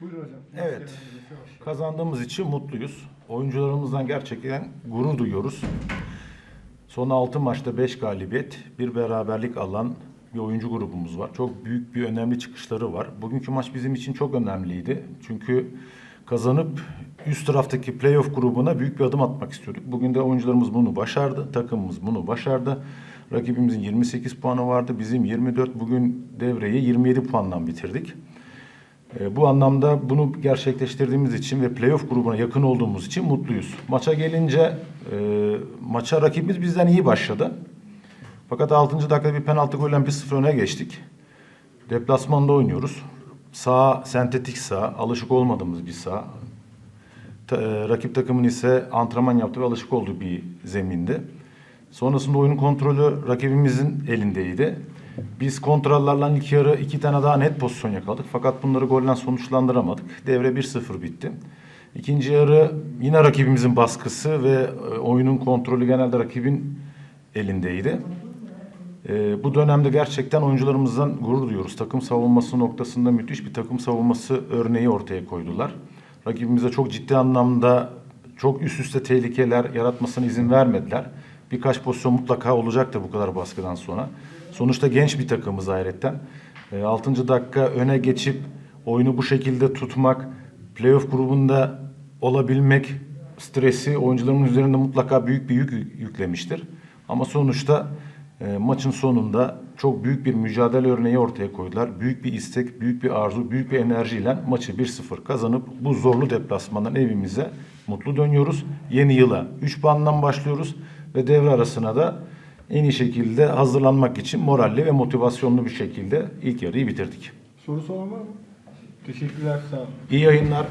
Buyurun hocam. Evet. Kazandığımız için mutluyuz. Oyuncularımızdan gerçekten gurur duyuyoruz. Son 6 maçta 5 galibiyet, bir beraberlik alan bir oyuncu grubumuz var. Çok büyük bir önemli çıkışları var. Bugünkü maç bizim için çok önemliydi. Çünkü kazanıp üst taraftaki playoff grubuna büyük bir adım atmak istiyorduk. Bugün de oyuncularımız bunu başardı. Takımımız bunu başardı. Rakibimizin 28 puanı vardı. Bizim 24. Bugün devreyi 27 puandan bitirdik. E, Bu anlamda bunu gerçekleştirdiğimiz için ve playoff grubuna yakın olduğumuz için mutluyuz. Maça gelince e, maça rakibimiz bizden iyi başladı. Fakat 6. dakikada bir penaltı golle 1-0 öne geçtik. Deplasmanda oynuyoruz. Sağ sentetik sağ, alışık olmadığımız bir sağ. Ta- e, rakip takımın ise antrenman yaptığı ve alışık olduğu bir zeminde. Sonrasında oyunun kontrolü rakibimizin elindeydi. Biz kontrollerle ilk yarı iki tane daha net pozisyon yakaladık. Fakat bunları golle sonuçlandıramadık. Devre 1-0 bitti. İkinci yarı yine rakibimizin baskısı ve e, oyunun kontrolü genelde rakibin elindeydi. Ee, bu dönemde gerçekten oyuncularımızdan gurur duyuyoruz. Takım savunması noktasında müthiş bir takım savunması örneği ortaya koydular. Rakibimize çok ciddi anlamda çok üst üste tehlikeler yaratmasına izin vermediler. Birkaç pozisyon mutlaka olacaktır bu kadar baskıdan sonra. Sonuçta genç bir takımız hayretten. 6. dakika öne geçip oyunu bu şekilde tutmak, playoff grubunda olabilmek stresi oyuncuların üzerinde mutlaka büyük bir yük yüklemiştir. Ama sonuçta e, maçın sonunda çok büyük bir mücadele örneği ortaya koydular. Büyük bir istek, büyük bir arzu, büyük bir enerjiyle maçı 1-0 kazanıp bu zorlu deplasmandan evimize mutlu dönüyoruz. Yeni yıla 3 puandan başlıyoruz ve devre arasına da en iyi şekilde hazırlanmak için moralli ve motivasyonlu bir şekilde ilk yarıyı bitirdik. Sorusu olan var mı? Teşekkürler. Sağ olun. İyi yayınlar.